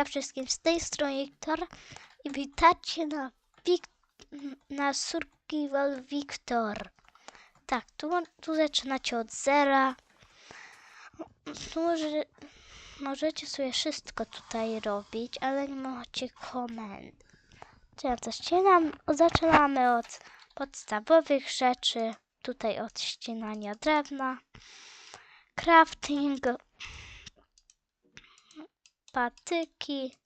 Siemaneczka wszystkim, z tej strony Wiktor i witajcie na, Wik- na Survival Wiktor. Tak, tu, tu zaczynacie od zera. Tu może, możecie sobie wszystko tutaj robić, ale nie macie komend. Ja ścinam. Zaczynamy od podstawowych rzeczy. Tutaj od ścinania drewna. Crafting. Patyki.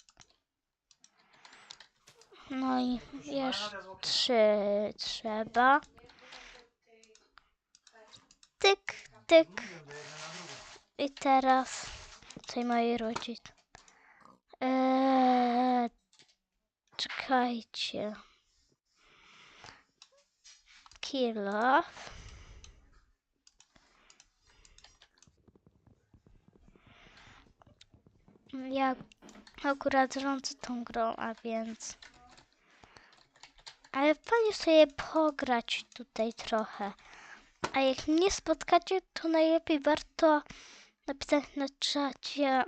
No i jeszcze trzy trzeba. Tyk, tyk. I teraz tutaj moi rodzice. Eee, czekajcie. Kilo. Ja akurat rządzę tą grą, a więc. Ale fajnie sobie pograć tutaj trochę. A jak nie spotkacie, to najlepiej warto napisać na czacie,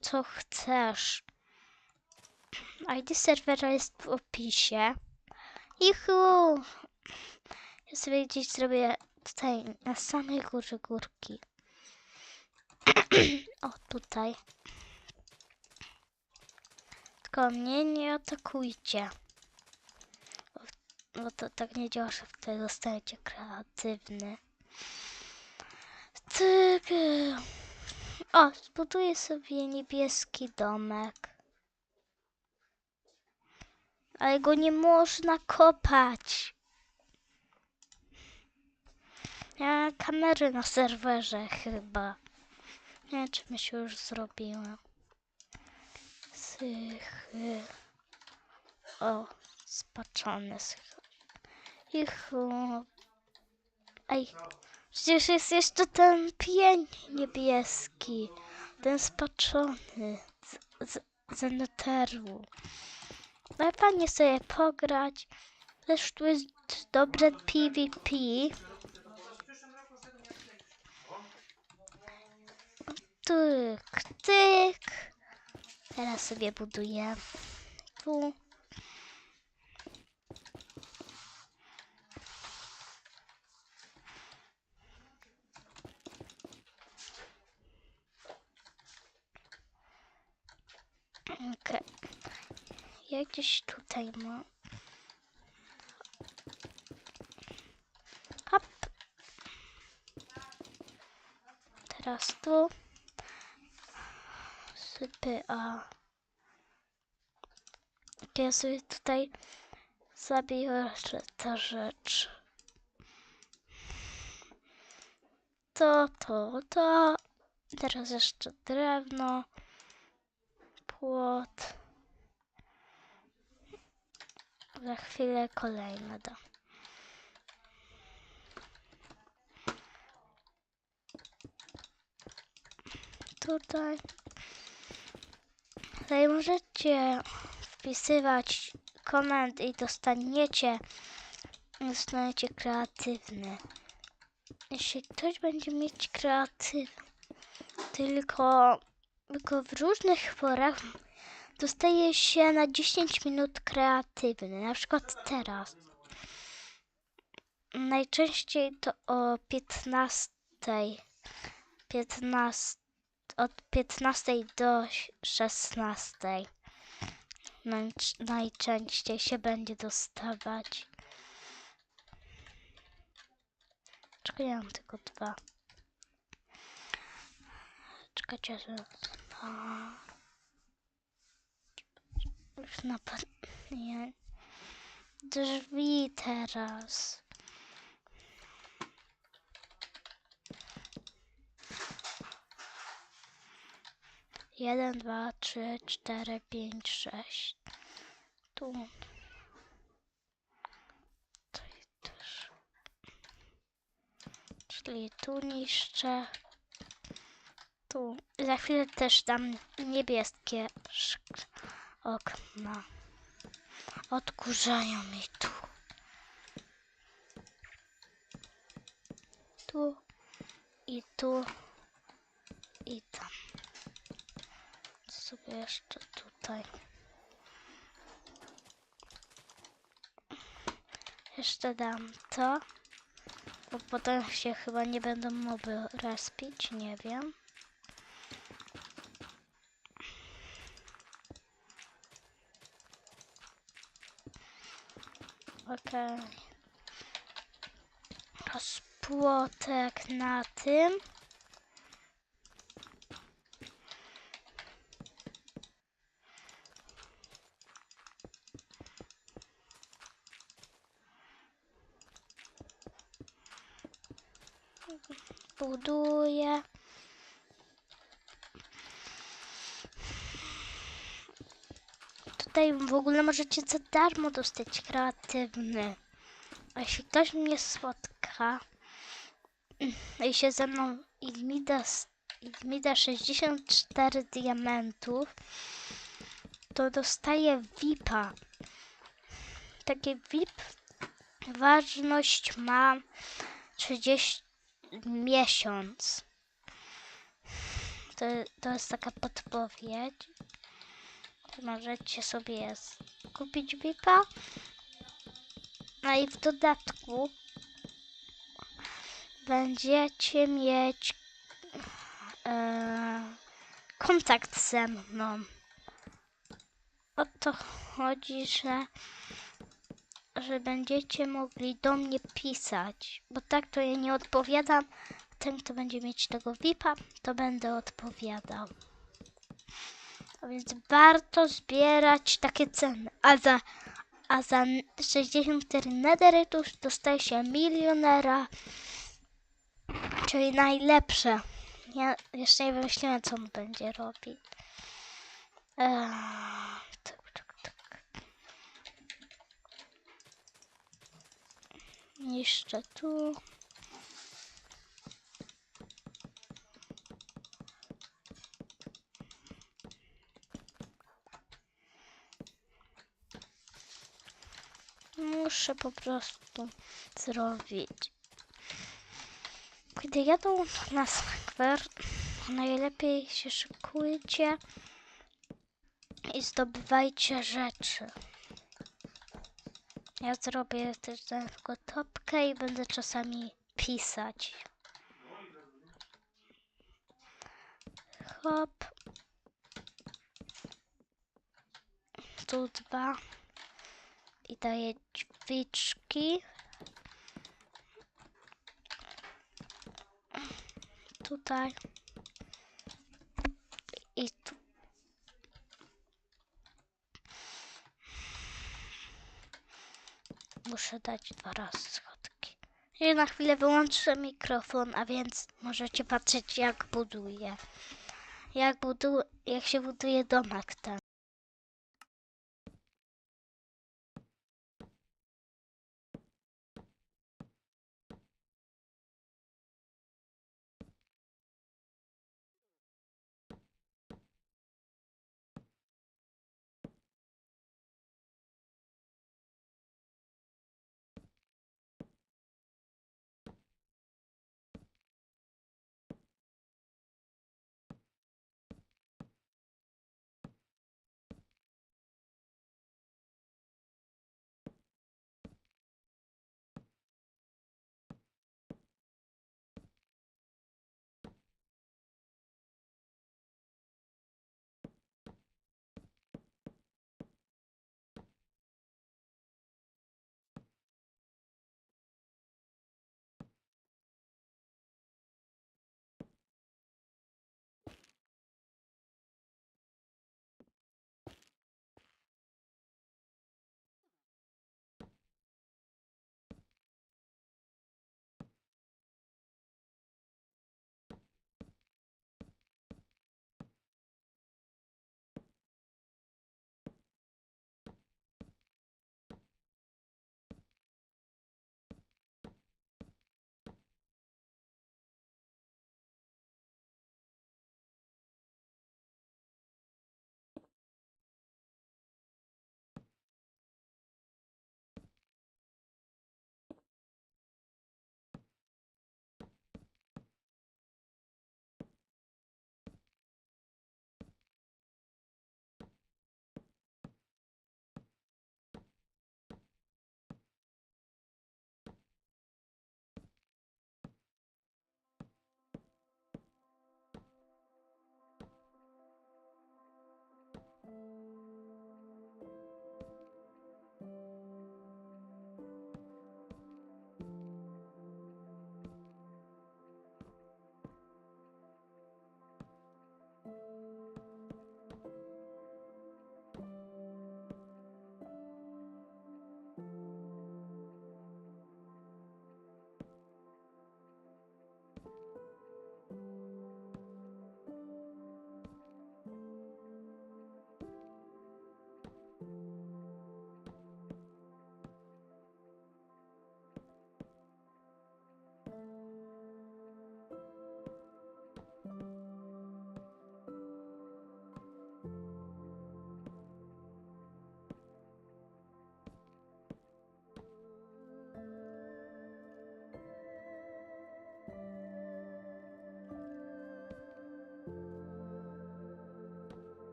co chcesz. ID serwera jest w opisie. Ichu! Ja sobie gdzieś zrobię tutaj na samej górze górki. o, tutaj. Tylko mnie nie atakujcie. Bo, to tak nie działa, że wtedy zostajecie kreatywny. E, O, zbuduję sobie niebieski domek. Ale go nie można kopać. Ja kamery na serwerze chyba. Nie wiem, czy mi się już zrobiło. Sychy. O, spaczony sychy. Ichu. Ej, przecież jest jeszcze ten pień niebieski. Ten spaczony z, z, z neteru. Fajnie sobie pograć. Też tu jest dobre PvP. Tyk, tyk. Teraz sobie buduję tu. Okej. Ja gdzieś tutaj mam. Hop. Teraz tu. Sypy, a... Ja sobie tutaj jeszcze ta rzecz. To, to, to. Teraz jeszcze drewno. Płot. Za chwilę kolejne da. Tutaj. Tutaj możecie wpisywać komend i dostaniecie dostaniecie kreatywny. Jeśli ktoś będzie mieć kreatywny, tylko, tylko w różnych porach dostaje się na 10 minut kreatywny, na przykład teraz. Najczęściej to o 15. 15 od 15 do 16. Najcz- Najczęściej się będzie dostawać. Czekaj, ja mam tylko dwa. Czekajcie, że... A. Już. Nie. Drzwi teraz. Jeden, dwa, trzy, cztery, pięć, sześć. Tu. Tutaj też. Czyli tu niszczę. Tu. Za chwilę też dam niebieskie okna. Odkurzają mi tu. Tu i tu i tam. Sobie jeszcze tutaj. Jeszcze dam to. Bo potem się chyba nie będą moby respić, nie wiem. Okej. Rozpłotek na tym. Buduję. Tutaj w ogóle możecie za darmo dostać kreatywny. A jeśli ktoś mnie spotka i się ze mną i mi da, i mi da 64 diamentów, to dostaję VIPa. Takie VIP ważność ma 30 miesiąc. To, to jest taka podpowiedź. Możecie sobie kupić VIPa. No i w dodatku będziecie mieć e, kontakt ze mną. O to chodzi, że, że będziecie mogli do mnie pisać, bo tak to ja nie odpowiadam. Ten, kto będzie mieć tego VIPa, to będę odpowiadał. A więc warto zbierać takie ceny. A za, a za 64 nederytów dostaje się milionera, czyli najlepsze. Ja jeszcze nie wymyśliłem, co on będzie robić. Eee, tak, tak, tak. Jeszcze tu. Muszę po prostu zrobić. Gdy jadą na skwer, najlepiej się szykujcie i zdobywajcie rzeczy. Ja zrobię też tylko topkę i będę czasami pisać. Hop. Tu dwa. I daję drzwiczki. Tutaj. I tu. Muszę dać dwa razy schodki. I na chwilę wyłączę mikrofon, a więc możecie patrzeć jak buduję. Jak, budu jak się buduje domek ten.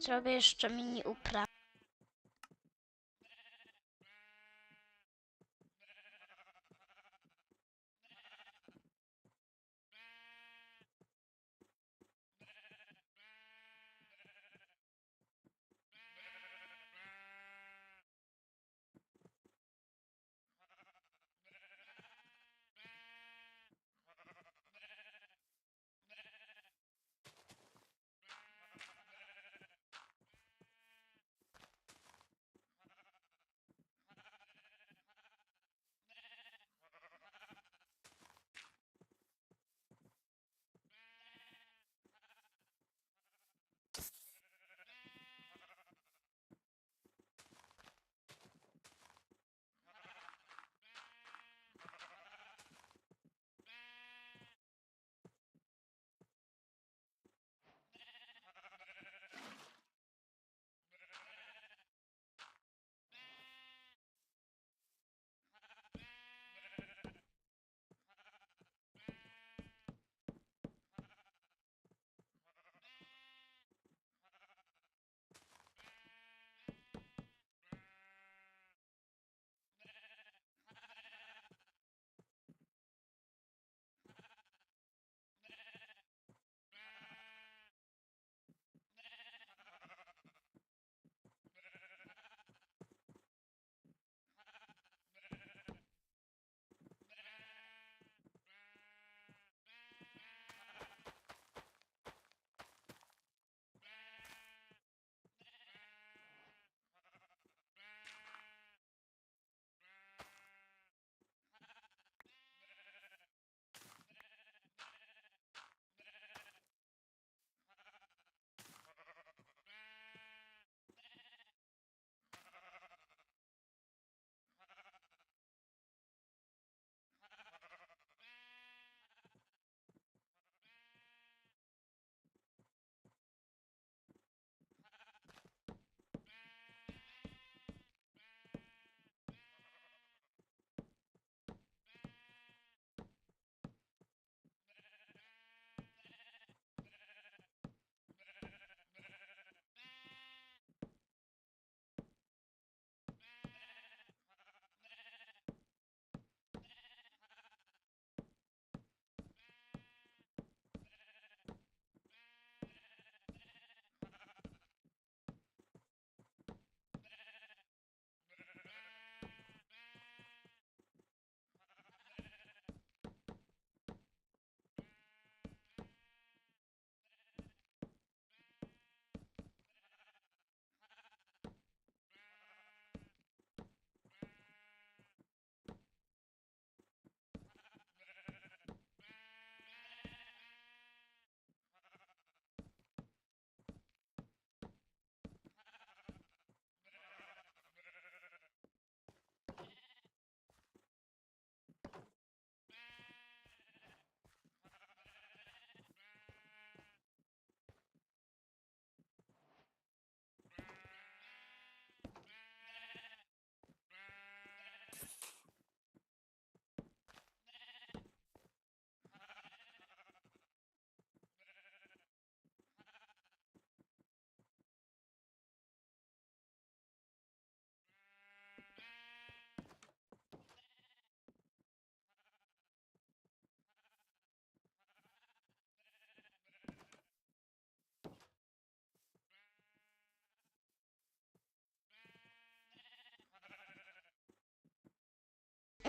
Zrobię jeszcze mini uprawę.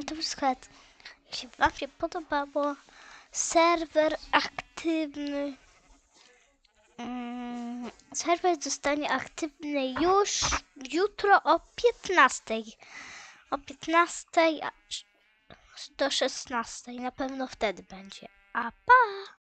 To wszystko. Wam się podobało, serwer aktywny. Mm, serwer zostanie aktywny już jutro o 15. O 15 aż do 16. Na pewno wtedy będzie. A pa!